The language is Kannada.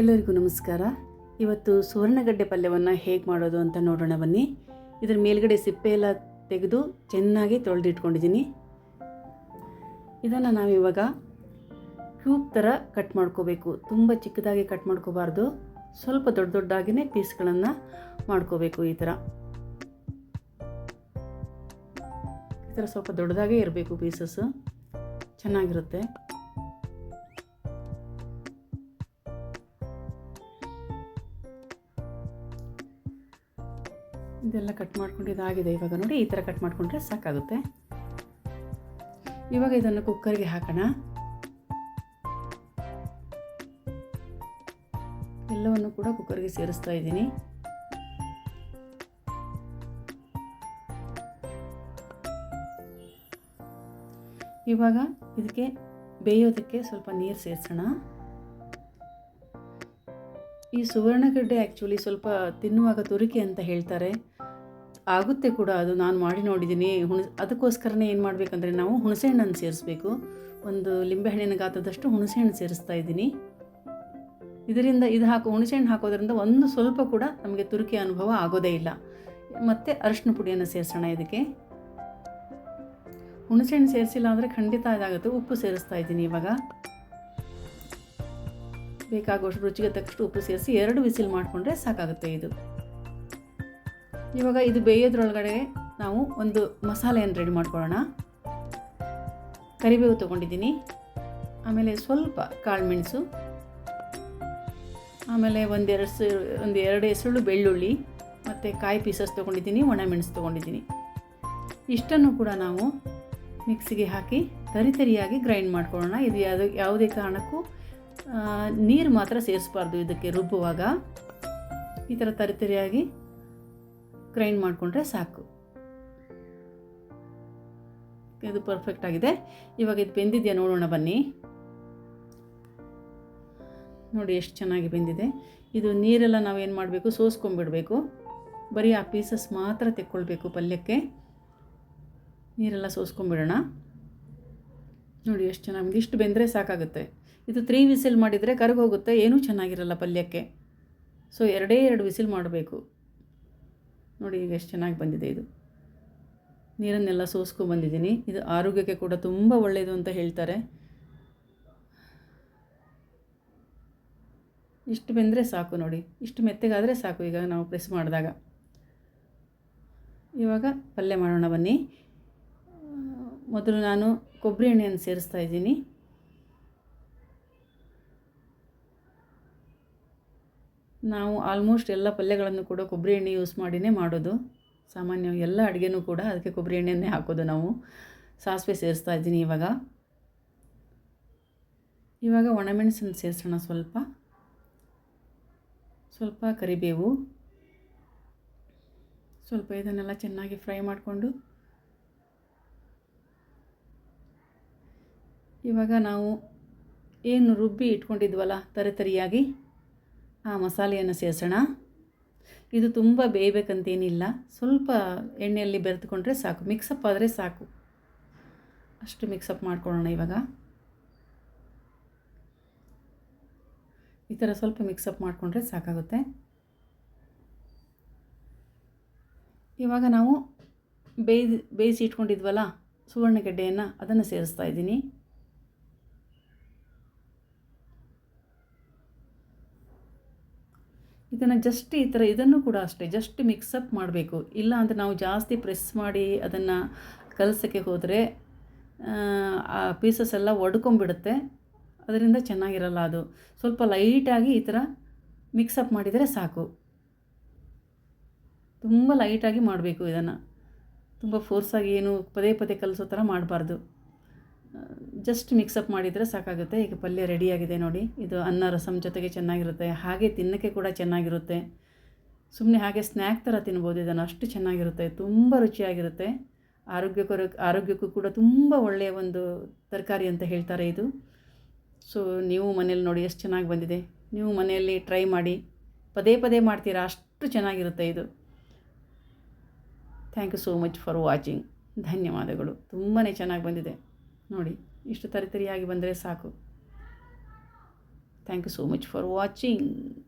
ಎಲ್ಲರಿಗೂ ನಮಸ್ಕಾರ. ಇವತ್ತು ಸುವರ್ಣಗಡ್ಡೆ ಪಲ್ಯವನ್ನು ಹೇಗೆ ಮಾಡೋದು ಅಂತ ನೋಡೋಣ ಬನ್ನಿ. ಇದರ ಮೇಲ್ಗಡೆ ಸಿಪ್ಪೆ ಎಲ್ಲ ತೆಗೆದು ಚೆನ್ನಾಗಿ ತೊಳೆದಿಟ್ಕೊಂಡಿದ್ದೀನಿ. ಇದನ್ನು ನಾವಿವಾಗ ಕ್ಯೂಬ್ ಥರ ಕಟ್ ಮಾಡ್ಕೋಬೇಕು. ತುಂಬ ಚಿಕ್ಕದಾಗಿ ಕಟ್ ಮಾಡ್ಕೋಬಾರ್ದು. ಸ್ವಲ್ಪ ದೊಡ್ಡ ದೊಡ್ಡದಾಗಿಯೇ ಪೀಸ್ಗಳನ್ನು ಮಾಡ್ಕೋಬೇಕು ಈ ಥರ ಈ ಥರ ಸ್ವಲ್ಪ ದೊಡ್ಡದಾಗೇ ಇರಬೇಕು ಪೀಸಸ್ಸು ಚೆನ್ನಾಗಿರುತ್ತೆ. ಇದೆಲ್ಲ ಕಟ್ ಮಾಡ್ಕೊಂಡಿದ್ದಾಗಿದೆ ಇವಾಗ ನೋಡಿ ಈ ಥರ ಕಟ್ ಮಾಡಿಕೊಂಡ್ರೆ ಸಾಕಾಗುತ್ತೆ. ಇವಾಗ ಇದನ್ನು ಕುಕ್ಕರ್ಗೆ ಹಾಕೋಣ. ಎಲ್ಲವನ್ನು ಕೂಡ ಕುಕ್ಕರ್ಗೆ ಸೇರಿಸ್ತಾ ಇದ್ದೀನಿ. ಇವಾಗ ಇದಕ್ಕೆ ಬೇಯೋದಕ್ಕೆ ಸ್ವಲ್ಪ ನೀರು ಸೇರಿಸೋಣ. ಈ ಸುವರ್ಣಗಡ್ಡೆ ಆ್ಯಕ್ಚುಲಿ ಸ್ವಲ್ಪ ತಿನ್ನುವಾಗ ತುರಿಕೆ ಅಂತ ಹೇಳ್ತಾರೆ. ಆಗುತ್ತೆ ಕೂಡ, ಅದು ನಾನು ಮಾಡಿ ನೋಡಿದ್ದೀನಿ ಹುಣ, ಅದಕ್ಕೋಸ್ಕರನೇ ಏನು ಮಾಡಬೇಕಂದ್ರೆ ನಾವು ಹುಣಸೆಹಣ್ಣನ್ನು ಸೇರಿಸ್ಬೇಕು. ಒಂದು ಲಿಂಬೆಹಣ್ಣಿನ ಗಾತ್ರದಷ್ಟು ಹುಣಸೆಹಣ್ಣು ಸೇರಿಸ್ತಾ ಇದ್ದೀನಿ. ಇದರಿಂದ ಇದು ಹಾಕೋ, ಹುಣಸೆಹಣ್ಣು ಹಾಕೋದ್ರಿಂದ ಒಂದು ಸ್ವಲ್ಪ ಕೂಡ ನಮಗೆ ತುರಿಕೆ ಅನುಭವ ಆಗೋದೇ ಇಲ್ಲ. ಮತ್ತು ಅರಶಿನ ಪುಡಿಯನ್ನು ಸೇರಿಸೋಣ ಇದಕ್ಕೆ. ಹುಣಸೆಹಣ್ಣು ಸೇರಿಸಿಲ್ಲ ಅಂದರೆ ಖಂಡಿತ ಇದಾಗುತ್ತೆ. ಉಪ್ಪು ಸೇರಿಸ್ತಾ ಇದ್ದೀನಿ ಇವಾಗ. ಬೇಕಾಗುವಷ್ಟು ರುಚಿಗೆ ತಕ್ಕಷ್ಟು ಉಪ್ಪು ಸೇರಿಸಿ ಎರಡು ವಿಸಿಲ್ ಮಾಡಿಕೊಂಡ್ರೆ ಸಾಕಾಗುತ್ತೆ ಇದು. ಇವಾಗ ಇದು ಬೇಯೋದ್ರೊಳಗಡೆ ನಾವು ಒಂದು ಮಸಾಲೆಯನ್ನು ರೆಡಿ ಮಾಡ್ಕೊಳ್ಳೋಣ. ಕರಿಬೇವು ತೊಗೊಂಡಿದ್ದೀನಿ. ಆಮೇಲೆ ಸ್ವಲ್ಪ ಕಾಳು ಮೆಣಸು. ಆಮೇಲೆ ಒಂದೆರಡು ಸ ಒಂದು ಎರಡು ಎಸಳು ಬೆಳ್ಳುಳ್ಳಿ ಮತ್ತು ಕಾಯಿ ಪೀಸಸ್ ತೊಗೊಂಡಿದ್ದೀನಿ ಒಣಮೆಣಸು ತೊಗೊಂಡಿದ್ದೀನಿ. ಇಷ್ಟನ್ನು ಕೂಡ ನಾವು ಮಿಕ್ಸಿಗೆ ಹಾಕಿ ತರಿತರಿಯಾಗಿ ಗ್ರೈಂಡ್ ಮಾಡ್ಕೊಳ್ಳೋಣ. ಇದು ಯಾವುದು, ಯಾವುದೇ ಕಾರಣಕ್ಕೂ ನೀರು ಮಾತ್ರ ಸೇರಿಸ್ಬಾರ್ದು ಇದಕ್ಕೆ ರುಬ್ಬುವಾಗ. ಈ ಥರ ತರಿತರಿಯಾಗಿ ಗ್ರೈಂಡ್ ಮಾಡಿಕೊಂಡ್ರೆ ಸಾಕು. ಇದು ಪರ್ಫೆಕ್ಟ್ ಆಗಿದೆ. ಇವಾಗ ಇದು ಬೆಂದಿದೆಯಾ ನೋಡೋಣ ಬನ್ನಿ. ನೋಡಿ ಎಷ್ಟು ಚೆನ್ನಾಗಿ ಬೆಂದಿದೆ. ಇದು ನೀರೆಲ್ಲ ನಾವೇನು ಮಾಡಬೇಕು? ಸೋಸ್ಕೊಂಡ್ಬಿಡಬೇಕು. ಬರೀ ಆ ಪೀಸಸ್ ಮಾತ್ರ ತೆಕ್ಕೊಳ್ಬೇಕು ಪಲ್ಯಕ್ಕೆ. ನೀರೆಲ್ಲ ಸೋಸ್ಕೊಂಬಿಡೋಣ ನೋಡಿ ಎಷ್ಟು ಚೆನ್ನಾಗಿ, ಇಷ್ಟು ಬೆಂದರೆ ಸಾಕಾಗುತ್ತೆ. ಇದು ತ್ರೀ ವಿಸಿಲ್ ಮಾಡಿದರೆ ಕರಗೋಗುತ್ತೆ ಏನೂ ಚೆನ್ನಾಗಿರಲ್ಲ ಪಲ್ಯಕ್ಕೆ. ಸೊ ಎರಡೇ ಎರಡು ವಿಸಿಲ್ ಮಾಡಬೇಕು. ನೋಡಿ, ಈಗ ಎಷ್ಟು ಚೆನ್ನಾಗಿ ಬಂದಿದೆ ಇದು. ನೀರನ್ನೆಲ್ಲ ಸೋಸ್ಕೊಂಬಂದಿದ್ದೀನಿ ಇದು ಆರೋಗ್ಯಕ್ಕೆ ಕೂಡ ತುಂಬ ಒಳ್ಳೆಯದು ಅಂತ ಹೇಳ್ತಾರೆ. ಇಷ್ಟು ಬೆಂದರೆ ಸಾಕು ನೋಡಿ. ಇಷ್ಟು ಮೆತ್ತಗಾದರೆ ಸಾಕು ಈಗ ನಾವು ಪ್ರೆಸ್ ಮಾಡಿದಾಗ. ಇವಾಗ ಪಲ್ಯ ಮಾಡೋಣ ಬನ್ನಿ. ಮೊದಲು ನಾನು ಕೊಬ್ಬರಿ ಎಣ್ಣೆಯನ್ನು ಸೇರಿಸ್ತಾ ಇದ್ದೀನಿ. ನಾವು ಆಲ್ಮೋಸ್ಟ್ ಎಲ್ಲ ಪಲ್ಯಗಳನ್ನು ಕೂಡ ಕೊಬ್ಬರಿ ಎಣ್ಣೆ ಯೂಸ್ ಮಾಡಿನೇ ಮಾಡೋದು. ಸಾಮಾನ್ಯವಾಗಿ ಎಲ್ಲ ಅಡುಗೆನೂ ಕೂಡ ಅದಕ್ಕೆ ಕೊಬ್ಬರಿ ಎಣ್ಣೆಯನ್ನೇ ಹಾಕೋದು ನಾವು. ಸಾಸಿವೆ ಸೇರಿಸ್ತಾ ಇದ್ದೀನಿ ಇವಾಗ. ಇವಾಗ ಒಣಮೆಣಸನ್ನು ಸೇರಿಸೋಣ ಸ್ವಲ್ಪ. ಸ್ವಲ್ಪ ಕರಿಬೇವು. ಸ್ವಲ್ಪ ಇದನ್ನೆಲ್ಲ ಚೆನ್ನಾಗಿ ಫ್ರೈ ಮಾಡಿಕೊಂಡು. ಇವಾಗ ನಾವು ಏನು ರುಬ್ಬಿ ಇಟ್ಕೊಂಡಿದ್ವಲ್ಲ ತರಿತರಿಯಾಗಿ ಆ ಮಸಾಲೆಯನ್ನು ಸೇರಿಸೋಣ. ಇದು ತುಂಬ ಬೇಯಬೇಕಂತೇನಿಲ್ಲ. ಸ್ವಲ್ಪ ಎಣ್ಣೆಯಲ್ಲಿ ಬೆರೆದುಕೊಂಡ್ರೆ ಸಾಕು. ಮಿಕ್ಸಪ್ ಆದರೆ ಸಾಕು. ಅಷ್ಟು ಮಿಕ್ಸಪ್ ಮಾಡ್ಕೊಳ್ಳೋಣ ಇವಾಗ. ಈ ಥರ ಸ್ವಲ್ಪ ಮಿಕ್ಸಪ್ ಮಾಡಿಕೊಂಡ್ರೆ ಸಾಕಾಗುತ್ತೆ. ಇವಾಗ ನಾವು ಬೇಯ್ದು ಬೇಯಿಸಿ ಇಟ್ಕೊಂಡಿದ್ವಲ್ಲ ಸುವರ್ಣಗೆಡ್ಡೆಯನ್ನು ಅದನ್ನು ಸೇರಿಸ್ತಾ ಇದ್ದೀನಿ. ಇದನ್ನು ಜಸ್ಟ್ ಈ ಥರ ಇದನ್ನು ಕೂಡ ಅಷ್ಟೇ ಜಸ್ಟ್ ಮಿಕ್ಸಪ್ ಮಾಡಬೇಕು. ಇಲ್ಲ ಅಂದರೆ ನಾವು ಜಾಸ್ತಿ ಪ್ರೆಸ್ ಮಾಡಿ ಅದನ್ನು ಕಲಸೋಕ್ಕೆ ಹೋದರೆ, ಆ ಪೀಸಸ್ ಎಲ್ಲ ಒಡ್ಕೊಂಬಿಡುತ್ತೆ ಅದರಿಂದ ಚೆನ್ನಾಗಿರಲ್ಲ ಅದು. ಸ್ವಲ್ಪ ಲೈಟಾಗಿ ಈ ಥರ ಮಿಕ್ಸಪ್ ಮಾಡಿದರೆ ಸಾಕು. ತುಂಬ ಲೈಟಾಗಿ ಮಾಡಬೇಕು ಇದನ್ನು. ತುಂಬ ಫೋರ್ಸಾಗಿ ಏನು ಪದೇ ಪದೇ ಕಲಿಸೋ ಥರ ಮಾಡಬಾರ್ದು. ಜಸ್ಟ್ ಮಿಕ್ಸಪ್ ಮಾಡಿದರೆ ಸಾಕಾಗುತ್ತೆ. ಈಗ ಪಲ್ಯ ರೆಡಿಯಾಗಿದೆ ನೋಡಿ. ಇದು ಅನ್ನ ರಸಮ್ ಜೊತೆಗೆ ಚೆನ್ನಾಗಿರುತ್ತೆ. ಹಾಗೆ ತಿನ್ನೋಕ್ಕೆ ಕೂಡ ಚೆನ್ನಾಗಿರುತ್ತೆ. ಸುಮ್ಮನೆ ಹಾಗೆ ಸ್ನ್ಯಾಕ್ ಥರ ತಿನ್ಬೋದು. ಇದನ್ನು ಅಷ್ಟು ಚೆನ್ನಾಗಿರುತ್ತೆ. ತುಂಬ ರುಚಿಯಾಗಿರುತ್ತೆ. ಆರೋಗ್ಯಕರ, ಆರೋಗ್ಯಕ್ಕೂ ಕೂಡ ತುಂಬ ಒಳ್ಳೆಯ ಒಂದು ತರಕಾರಿ ಅಂತ ಹೇಳ್ತಾರೆ ಇದು. ಸೊ ನೀವು ಮನೇಲಿ ನೋಡಿ ಎಷ್ಟು ಚೆನ್ನಾಗಿ ಬಂದಿದೆ. ನೀವು ಮನೆಯಲ್ಲಿ ಟ್ರೈ ಮಾಡಿ. ಪದೇ ಪದೇ ಮಾಡ್ತೀರಾ. ಅಷ್ಟು ಚೆನ್ನಾಗಿರುತ್ತೆ ಇದು. Thank you so much for watching ಧನ್ಯವಾದಗಳು. ತುಂಬಾ ಚೆನ್ನಾಗಿ ಬಂದಿದೆ. ನೋಡಿ. ಇಷ್ಟು ತರಿತರಿಯಾಗಿ ಬಂದರೆ ಸಾಕು. Thank you so much for watching